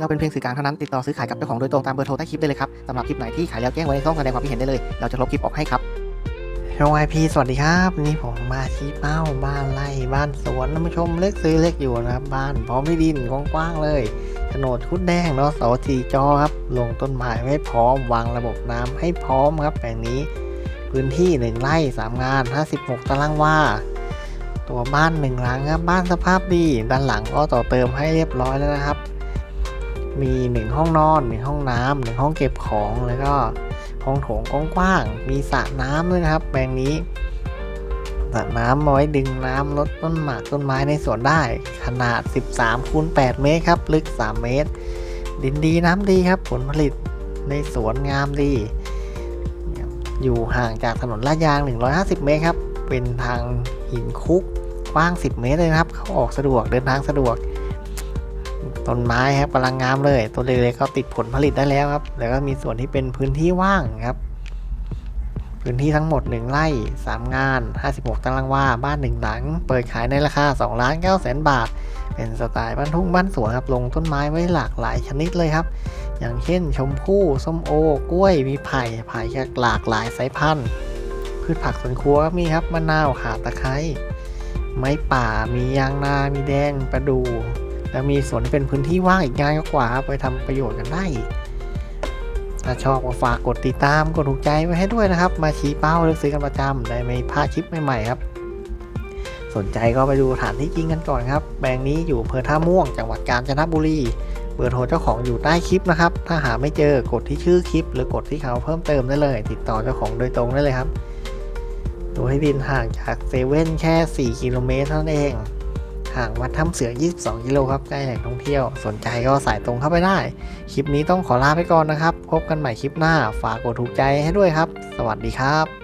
เราเป็นเพียงสื่อกลางเท่านั้นติดต่อซื้อขายกับเจ้าของโดยตรงตามเบอร์โทรใต้คลิปได้เลยครับสำหรับคลิปไหนที่ขายแล้วแจ้งไว้ในช่องแสดงความคิดเห็นได้เลย เราจะลบคลิปออกให้ครับช่อไอพีสวัสดีครับนี่ผมมาชี้เป้าบ้านไร่บ้านสวนท่านผู้ชมเล็กซื้อเล็กอยู่นะครับ บ้านพร้อมที่ดินกว้างๆเลยโฉนดคุดแดงเนาะเสาจีจอครับ ลงต้นไม้ไว้พร้อมวางระบบน้ำให้พร้อมครับแปลงนี้พื้นที่หนึ่งไร่สามงาน 56 ตารางวาตัวบ้านหนึ่งหลังครับบ้านสภาพดีด้านหลังก็ต่อเติมให้เรียบร้อยแล้วนะครับ มีหนึ่งห้องนอนหนึ่งห้องน้ำหนึ่งห้องเก็บของแล้วก็ห้องโถงกว้างๆมีสระน้ำด้วยนะครับแปลงนี้สระน้ำเอาไว้ดึงน้ำลดต้นหมากต้นไม้ในสวนได้ ขนาด 13คูณ8เมตรครับ ลึก 3 เมตร ดินดีน้ำดีครับ ผลผลิตในสวนงามดี อยู่ห่างจากถนนลาดยาง 150 เมตรครับ เป็นทางหินคุกกว้าง 10 เมตรเลยนะครับ เข้าออกสะดวกเดินทางสะดวก ต้นไม้ครับกำลังงามเลยตัวเล็กๆก็ติดผลผลิตได้แล้วครับ แล้วก็มีส่วนที่เป็นพื้นที่ว่างครับ พื้นที่ทั้งหมด 1 ไร่ 3 งาน 56 ตารางวา บ้าน1หลัง เปิดขายในราคา2ล้าน9แสนบาท เป็นสไตล์บ้านทุ่งบ้านสวนครับ ลงต้นไม้ไว้หลากหลายชนิดเลยครับ อย่างเช่น ชมพู่ส้มโอกล้วย มีไผ่ไผ่จากหลากหลายสายพันธุ์ พืชผักสวนครัวก็มีครับ มะนาว ข่าตะไคร้ ไม้ป่า มียางนา มีแดง ประดู แล้วมีสวนเป็นพื้นที่ว่างอีกงานก็กว่าครับไปทำประโยชน์กันได้ถ้าชอบก็ฝากกดติดตามกดถูกใจไว้ให้ด้วยนะครับ มาชี้เป้าเลือกซื้อกันประจำได้ไม่พลาดคลิปใหม่ๆครับ สนใจก็ไปดูสถานที่จริงกันก่อนครับแปลงนี้อยู่อำเภอท่าม่วงจังหวัดกาญจนบุรีเบอร์โทรเจ้าของอยู่ใต้คลิปนะครับ ถ้าหาไม่เจอกดที่ชื่อคลิป หรือกดที่เขาเพิ่มเติมได้เลย ติดต่อเจ้าของโดยตรงได้เลยครับตัวให้ดินห่างจากเซเว่นแค่ 4 กิโลเมตรเท่านั้นเอง ห่างวัดถ้ำเสือ 22 กิโลครับใกล้แหล่งท่องเที่ยว สนใจก็สายตรงเข้าไปได้ คลิปนี้ต้องขอลาไปก่อนนะครับ พบกันใหม่คลิปหน้า ฝากกดถูกใจให้ด้วยครับ สวัสดีครับ